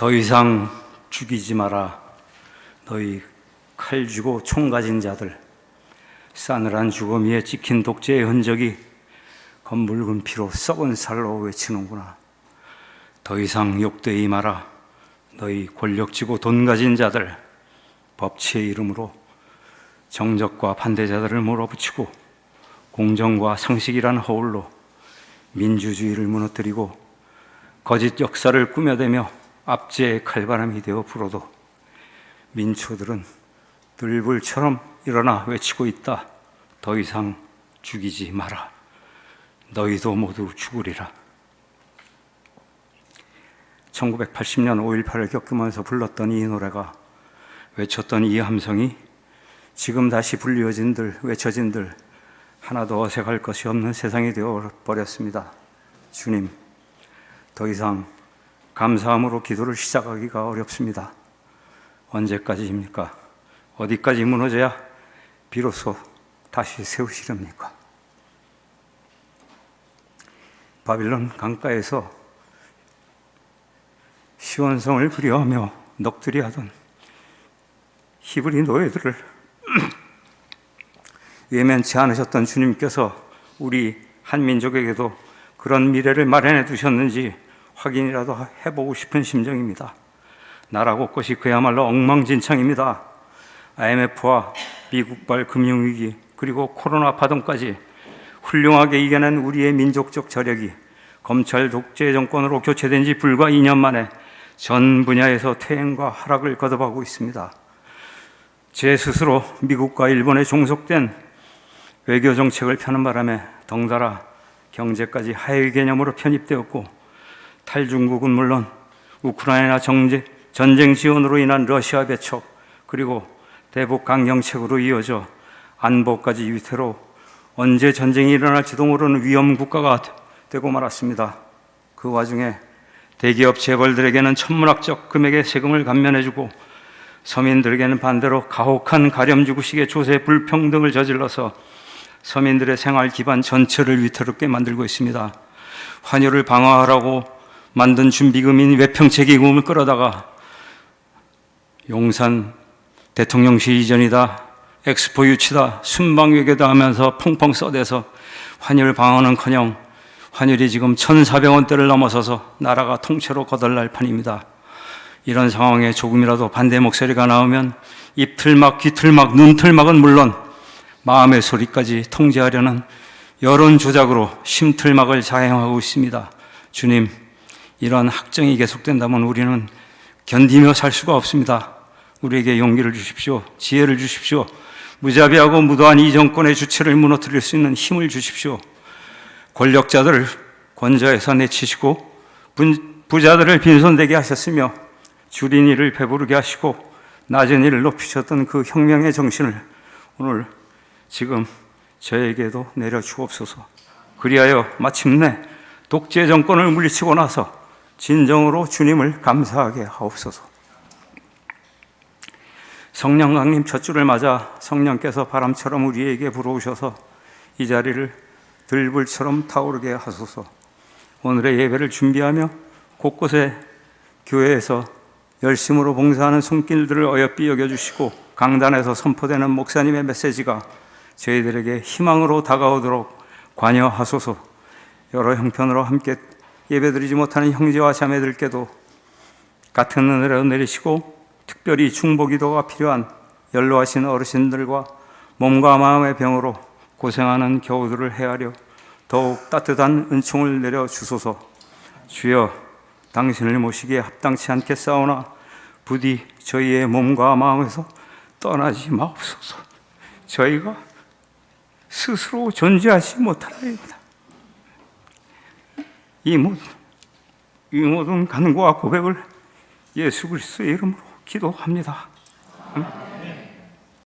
더 이상 죽이지 마라. 너희 칼 쥐고 총 가진 자들. 싸늘한 주검 위에 찍힌 독재의 흔적이 검붉은 피로 썩은 살로 외치는구나. 더 이상 욕되이 마라. 너희 권력 쥐고 돈 가진 자들. 법치의 이름으로 정적과 반대자들을 몰아붙이고 공정과 상식이란 허울로 민주주의를 무너뜨리고 거짓 역사를 꾸며대며 압제의 칼바람이 되어 불어도 민초들은 늘불처럼 일어나 외치고 있다. 더 이상 죽이지 마라. 너희도 모두 죽으리라. 1980년 5.18을 겪으면서 불렀던 이 노래가 외쳤던 이 함성이 지금 다시 불리워진들 외쳐진들 하나도 어색할 것이 없는 세상이 되어 버렸습니다. 주님, 더 이상 감사함으로 기도를 시작하기가 어렵습니다. 언제까지입니까? 어디까지 무너져야 비로소 다시 세우시렵니까? 바빌론 강가에서 시원성을 부려하며 넋들이 하던 히브리 노예들을 외면치 않으셨던 주님께서 우리 한민족에게도 그런 미래를 마련해 두셨는지 확인이라도 해보고 싶은 심정입니다. 나라 곳곳이 그야말로 엉망진창입니다. IMF와 미국발 금융위기 그리고 코로나 파동까지 훌륭하게 이겨낸 우리의 민족적 저력이 검찰 독재 정권으로 교체된 지 불과 2년 만에 전 분야에서 퇴행과 하락을 거듭하고 있습니다. 제 스스로 미국과 일본에 종속된 외교 정책을 펴는 바람에 덩달아 경제까지 하위 개념으로 편입되었고 탈중국은 물론 우크라이나 정제, 전쟁 지원으로 인한 러시아 배척 그리고 대북 강경책으로 이어져 안보까지 위태로 언제 전쟁이 일어날지도 모르는 위험 국가가 되고 말았습니다. 그 와중에 대기업 재벌들에게는 천문학적 금액의 세금을 감면해주고 서민들에게는 반대로 가혹한 가렴주구식의 조세 불평등을 저질러서 서민들의 생활 기반 전체를 위태롭게 만들고 있습니다. 환율을 방어하라고 만든 준비금인 외평채기금을 끌어다가 용산 대통령실 이전이다, 엑스포 유치다, 순방 외교다 하면서 펑펑 써대서 환율 방어는커녕 환율이 지금 1,400원대를 넘어서서 나라가 통째로 거덜날 판입니다. 이런 상황에 조금이라도 반대 목소리가 나오면 입틀막, 귀틀막, 눈틀막은 물론 마음의 소리까지 통제하려는 여론 조작으로 심틀막을 자행하고 있습니다. 주님, 이런 학정이 계속된다면 우리는 견디며 살 수가 없습니다. 우리에게 용기를 주십시오. 지혜를 주십시오. 무자비하고 무도한 이 정권의 주체를 무너뜨릴 수 있는 힘을 주십시오. 권력자들을 권좌에서 내치시고 부자들을 빈손되게 하셨으며 줄인 이를 배부르게 하시고 낮은 이를 높이셨던 그 혁명의 정신을 오늘 지금 저에게도 내려 주옵소서. 그리하여 마침내 독재 정권을 물리치고 나서 진정으로 주님을 감사하게 하옵소서. 성령 강림 첫 주를 맞아 성령께서 바람처럼 우리에게 불어오셔서 이 자리를 들불처럼 타오르게 하소서. 오늘의 예배를 준비하며 곳곳에 교회에서 열심으로 봉사하는 손길들을 어여삐 여겨주시고 강단에서 선포되는 목사님의 메시지가 저희들에게 희망으로 다가오도록 관여하소서. 여러 형편으로 함께 예배드리지 못하는 형제와 자매들께도 같은 은혜를 내리시고 특별히 중보기도가 필요한 연로하신 어르신들과 몸과 마음의 병으로 고생하는 겨우들을 헤아려 더욱 따뜻한 은총을 내려 주소서. 주여, 당신을 모시기에 합당치 않게 싸우나 부디 저희의 몸과 마음에서 떠나지 마옵소서. 저희가 스스로 존재하지 못하나이다. 이 모든 이 모든 간구와 고백을 예수 그리스도의 이름으로 기도합니다. 아멘.